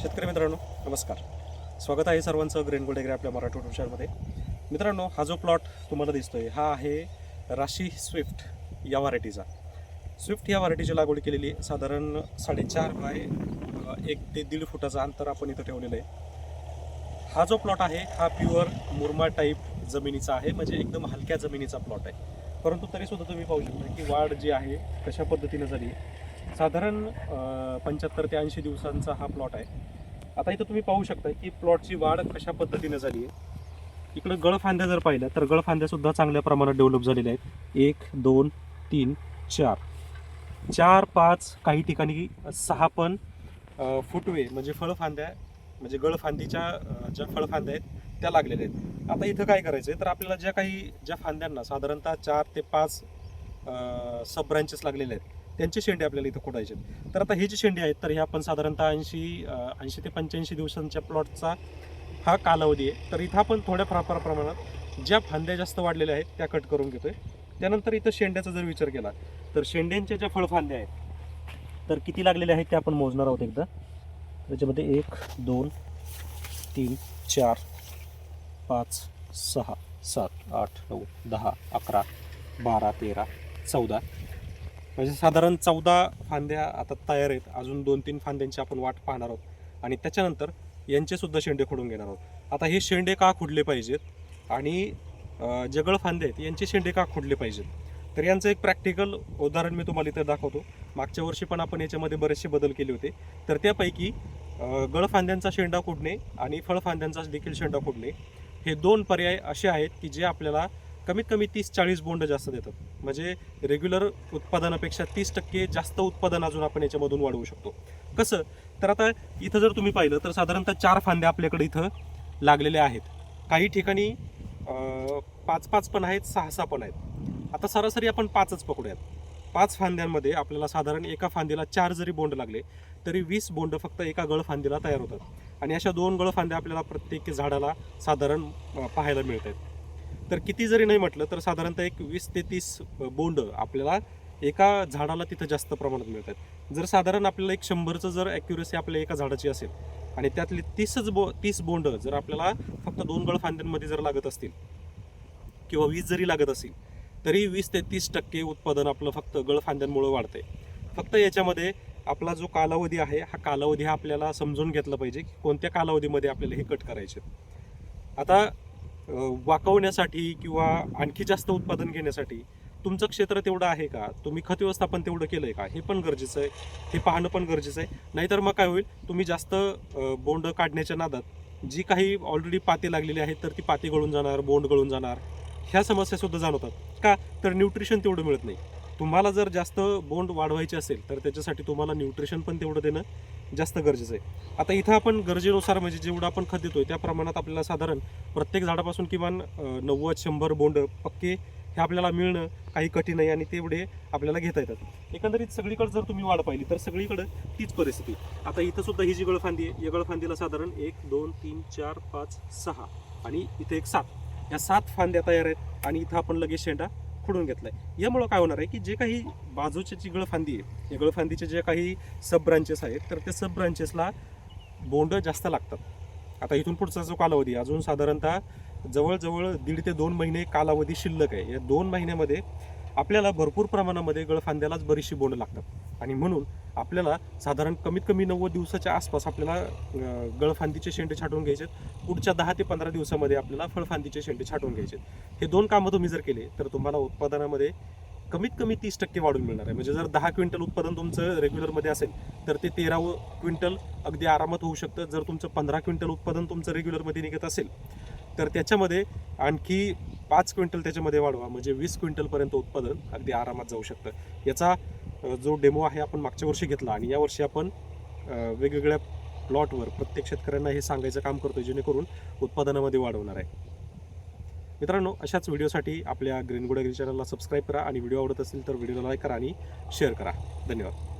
शेतकरी मित्रांनो नमस्कार. स्वागत आहे सर्वांचं ग्रीन गोल्ड एग्री आपल्या मराठी विषयामध्ये मित्रांनो हा जो प्लॉट तुम्हाला दिसतोय हा आहे राशी स्विफ्ट या व्हरायटीचा. स्विफ्ट या व्हरायटीची लागवड केलेली आहे. साधारण साडेचार बाय एक ते दीड फुटाचं अंतर आपण इथं ठेवलेलं आहे. हा जो प्लॉट आहे हा प्युअर मुरमा टाईप जमिनीचा आहे म्हणजे एकदम हलक्या जमिनीचा प्लॉट आहे. परंतु तरीसुद्धा तुम्ही पाहू शकता की वाढ जी आहे कशा पद्धतीनं झाली साधारण पंच्याहत्तर ते ऐंशी दिवसांचा हा प्लॉट आहे. आता इथं तुम्ही पाहू शकता की प्लॉटची वाढ कशा पद्धतीने झाली आहे. इकडं गळफांद्या जर पाहिल्या तर गळफांद्यासुद्धा चांगल्या प्रमाणात डेव्हलप झालेल्या आहेत. एक दोन तीन चार. चार पाच काही ठिकाणी सहा पण फुटवे म्हणजे फळफांद्या म्हणजे गळफांदीच्या ज्या फळफांद्या आहेत त्या लागलेल्या आहेत. आता इथं काय करायचं आहे तर आपल्याला ज्या काही ज्या फांद्यांना साधारणतः चार ते पाच सब ब्रांचेस लागलेले आहेत. त्यांचे शेंडे आपल्याला इथं खोडायचे आहेत. तर आता हे जे शेंडे आहेत तर हे आपण साधारणतः ऐंशी ऐंशी ते पंच्याऐंशी दिवसांच्या प्लॉटचा हा कालावधी आहे. तर इथं आपण थोड्या फार प्रमाणात ज्या फांद्या जास्त वाढलेल्या आहेत त्या कट करून घेतोय. त्यानंतर इथं शेंड्याचा जर विचार केला तर शेंड्यांच्या ज्या फळफांद्या आहेत तर किती लागलेल्या आहेत ते आपण मोजणार आहोत एकदा. त्याच्यामध्ये एक दोन तीन चार पाच सहा सात आठ नऊ दहा अकरा बारा तेरा चौदा म्हणजे साधारण चौदा फांद्या आता तयार आहेत. अजून दोन तीन फांद्यांची आपण वाट पाहणार आहोत. आणि त्याच्यानंतर यांचे सुद्धा शेंडे खोडून घेणार आहोत. आता हे शेंडे का खुडले पाहिजेत? आणि जगळ फांदे आहेत यांचे शेंडे का खुडले पाहिजेत? तर यांचं एक प्रॅक्टिकल उदाहरण मी तुम्हाला इथं दाखवतो. मागच्या वर्षी पण आपण याच्यामध्ये बरेचसे बदल केले होते. तर त्यापैकी गळफांद्यांचा शेंडा खुडणे आणि फळफांद्यांचा देखील शेंडा खुडणे हे दोन पर्याय असे आहेत की जे आपल्याला कमीत कमी तीस चाळीस बोंड जास्त देतात. म्हणजे रेग्युलर उत्पादनापेक्षा तीस टक्के जास्त उत्पादन अजून आपण याच्यामधून वाढवू शकतो. कसं? तर आता इथं जर तुम्ही पाहिलं तर साधारणतः चार फांद्या आपल्याकडे इथं लागलेल्या आहेत. काही ठिकाणी पाच पाच पण आहेत सहा सहा पण आहेत. आता सरासरी आपण पाचच पकडूयात. पाच फांद्यांमध्ये आपल्याला साधारण एका फांदीला चार जरी बोंड लागले तरी वीस बोंड फक्त एका गळफांदीला तयार होतात. आणि अशा दोन गळफांद्या आपल्याला प्रत्येक झाडाला साधारण पाहायला मिळत आहेत तर किती जरी नाही म्हटलं तर साधारणतः एक वीस ते तीस बोंड आपल्याला एका झाडाला तिथं जास्त प्रमाणात मिळतात. जर साधारण आपल्याला एक शंभरचं जर ॲक्युरेसी आपल्या एका झाडाची असेल आणि त्यातली तीसच बो तीस बोंड जर आपल्याला फक्त दोन गळफांद्यांमध्ये जर लागत असतील किंवा वीज जरी लागत असेल तरी वीस ते तीस टक्के उत्पादन आपलं फक्त गळफांद्यांमुळे वाढते फक्त याच्यामध्ये आपला जो कालावधी आहे हा कालावधी हा आपल्याला समजून घेतला पाहिजे की कोणत्या कालावधीमध्ये आपल्याला हे कट करायचे. आता वाकवण्यासाठी किंवा आणखी जास्त उत्पादन घेण्यासाठी तुमचं क्षेत्र तेवढं आहे का? तुम्ही खत व्यवस्थापन तेवढं केलं आहे का? हे पण गरजेचं आहे. हे पाहणं पण गरजेचं आहे. नाहीतर मग काय होईल? तुम्ही जास्त बोंड काढण्याच्या नादात जी काही ऑलरेडी पाते लागलेली आहेत तर ती पाते गळून जाणार बोंड गळून जाणार. ह्या समस्या सुद्धा जाणवतात. का? तर न्यूट्रिशन तेवढं मिळत नाही. तुम्हाला जर जास्त बोंड वाढवायचे असेल तर त्याच्यासाठी तुम्हाला न्यूट्रिशन पण तेवढं देणं जास्त गरजेचं आहे. आता इथं आपण गरजेनुसार म्हणजे जेवढं आपण खत देतोय त्या प्रमाणात आपल्याला साधारण प्रत्येक झाडापासून किमान नव्वद शंभर बोंड पक्के हे आपल्याला मिळणं काही कठीण आहे आणि तेवढे आपल्याला घेता येतात. एकंदरीत सगळीकडे जर तुम्ही वाढ पाहिली तर सगळीकडे तीच परिस्थिती आता इथं सुद्धा ही जी गळफांदी आहे या गळफांदीला साधारण एक दोन तीन चार पाच सहा आणि इथे एक सात. या सात फांद्या तयार आहेत आणि इथं आपण लगेच शेंडा खुडून घेतलाय. यामुळं काय होणार आहे की जे काही बाजूची जी गळफांदी आहे या गळफांदीचे जे काही सब ब्रांचेस आहेत तर त्या सब ब्रांचेसला बोंड जास्त लागतात. आता इथून पुढचा जो कालावधी आहे, अजून साधारणतः जवळजवळ दीड ते दोन महिने कालावधी शिल्लक आहे. या दोन महिन्यामध्ये आपल्याला भरपूर प्रमाणामध्ये गळफांद्यालाच बरीचशी बोंड लागतात. आणि म्हणून आपल्याला साधारण कमीत कमी नव्वद दिवसाच्या आसपास आपल्याला गळफांदीचे शेंडे छाटून घ्यायचे पुढच्या दहा ते पंधरा दिवसामध्ये आपल्याला फळफांदीचे शेंडे छाटून घ्यायचे हे दोन कामं तुम्ही जर केले तर तुम्हाला उत्पादनामध्ये कमीत कमी तीस टक्के वाढून मिळणार आहे. म्हणजे जर दहा क्विंटल उत्पादन तुमचं रेग्युलरमध्ये असेल तर ते तेरावं क्विंटल अगदी आरामात होऊ शकतं. जर तुमचं पंधरा क्विंटल उत्पादन तुमचं रेग्युलरमध्ये निघत असेल तर त्याच्यामध्ये आणखी पाच क्विंटल त्याच्यामध्ये वाढवा. म्हणजे वीस क्विंटलपर्यंत उत्पादन अगदी आरामात जाऊ शकतं. याचा जो डेमो आहे आपण मागच्या वर्षी घेतला आणि यावर्षी आपण वेगवेगळ्या प्लॉटवर प्रत्येक शेतकऱ्यांना हे सांगायचं काम करतोय जेणेकरून उत्पादनामध्ये वाढवणार आहे. मित्रांनो अशाच व्हिडिओसाठी आपल्या ग्रीन गुडागिरी चॅनलला सबस्क्राईब करा आणि व्हिडिओ आवडत असेल तर व्हिडिओला लाईक करा आणि शेअर करा. धन्यवाद.